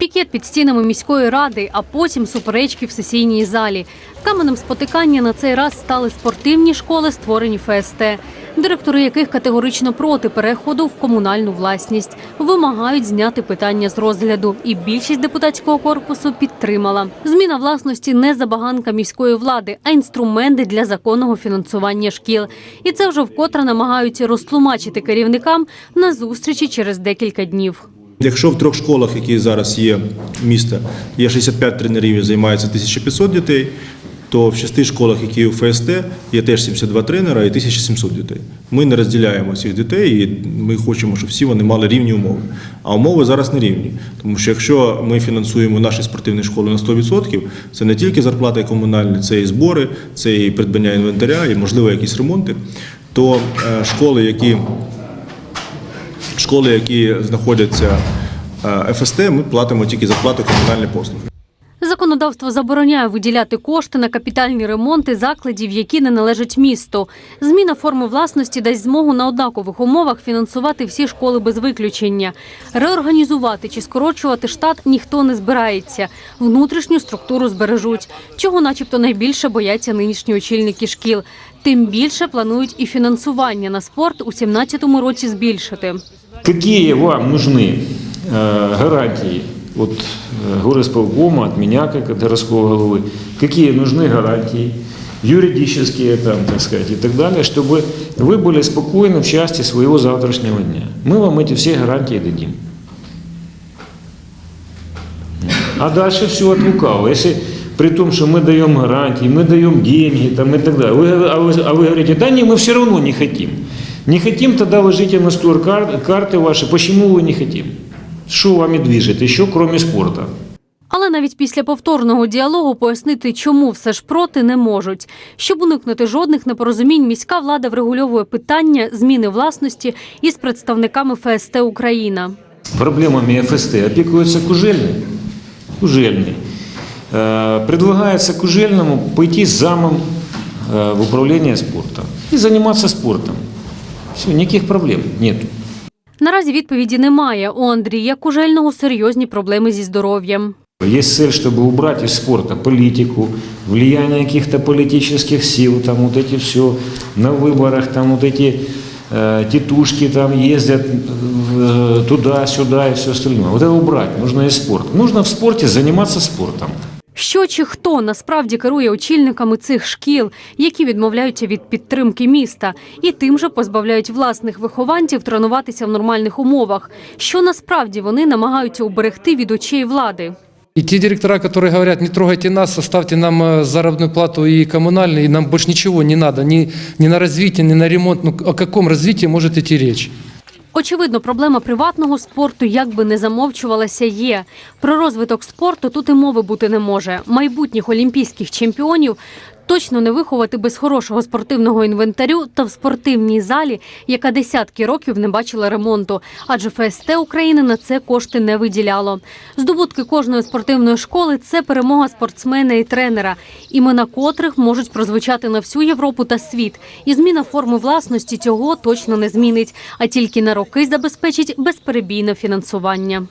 Пікет під стінами міської ради, а потім суперечки в сесійній залі. Каменем спотикання на цей раз стали спортивні школи, створені ФСТ, директори яких категорично проти переходу в комунальну власність, вимагають зняти питання з розгляду. І більшість депутатського корпусу підтримала. Зміна власності не забаганка міської влади, а інструменти для законного фінансування шкіл. І це вже вкотре намагаються розтлумачити керівникам на зустрічі через декілька днів. Якщо в трьох школах, які зараз є міста, є 65 тренерів і займається 1500 дітей, то в шести школах, які у ФСТ, є теж 72 тренера і 1700 дітей. Ми не розділяємо цих дітей, і ми хочемо, щоб всі вони мали рівні умови. А умови зараз не рівні. Тому що якщо ми фінансуємо наші спортивні школи на 100%, це не тільки зарплата і комунальні, це і збори, це і придбання інвентаря, і можливо якісь ремонти, то е, школи, які школи, які знаходяться е, ФСТ, ми платимо тільки зарплату комунальні послуги. Законодавство забороняє виділяти кошти на капітальні ремонти закладів, які не належать місту. Зміна форми власності дасть змогу на однакових умовах фінансувати всі школи без виключення. Реорганізувати чи скорочувати штат ніхто не збирається. Внутрішню структуру збережуть, чого, начебто, найбільше бояться нинішні очільники шкіл. Тим більше планують і фінансування на спорт у 2017 році збільшити. Какие вам нужны э, гарантии от э, горосполкома, от меня, как от городского головы? Какие нужны гарантии юридические, там, так сказать, и так далее, чтобы вы были спокойны в части своего завтрашнего дня? Мы вам эти все гарантии дадим. А дальше все от лукавого. Если при том, что мы даем гарантии, мы даем деньги там, и так далее, вы, а, вы, а вы говорите, да не, мы все равно не хотим. Не хотим, тогда ложите на стол кар- карты ваши. Почему вы не хотим? Что вами движет еще, кроме спорта? Але навіть після повторного діалогу пояснити, чому все ж проти, не можуть. Щоб уникнути жодних непорозумінь, міська влада врегульовує питання зміни власності із представниками ФСТ Україна. Проблемами ФСТ опекуется Кужельный. Кужельный. Э, Предлагается Кужельному пойти замом э, в управление спортом и заниматься спортом. Все, никаких проблем нет. Наразі відповіді немає. У Андрія Кужельного серйозні проблеми зі здоров'ям. Есть цель, чтобы убрать из спорта политику, влияние каких-то политических сил, там вот эти все на выборах, там вот эти э, тетушки там ездят э, туда-сюда и все остальное. Вот это убрать нужно из спорта. Нужно в спорте заниматься спортом. Що чи хто насправді керує очільниками цих шкіл, які відмовляються від підтримки міста, і тим же позбавляють власних вихованців тренуватися в нормальних умовах, що насправді вони намагаються уберегти від очей влади. И те директора, которые говорят, не трогайте нас, оставьте нам э, заработную плату и коммунальные, и нам больше ничего не надо, ни, ни на развитие, ни на ремонт. Ну, о каком развитии может идти речь? Очевидно, проблема приватного спорту, як би не замовчувалася, є. Про розвиток спорту тут і мови бути не може. Майбутніх олімпійських чемпіонів точно не виховати без хорошого спортивного інвентарю та в спортивній залі, яка десятки років не бачила ремонту. Адже ФСТ України на це кошти не виділяло. Здобутки кожної спортивної школи це перемога спортсмена і тренера, імена котрих можуть прозвучати на всю Європу та світ. І зміна форми власності цього точно не змінить, а тільки на роки забезпечить безперебійне фінансування.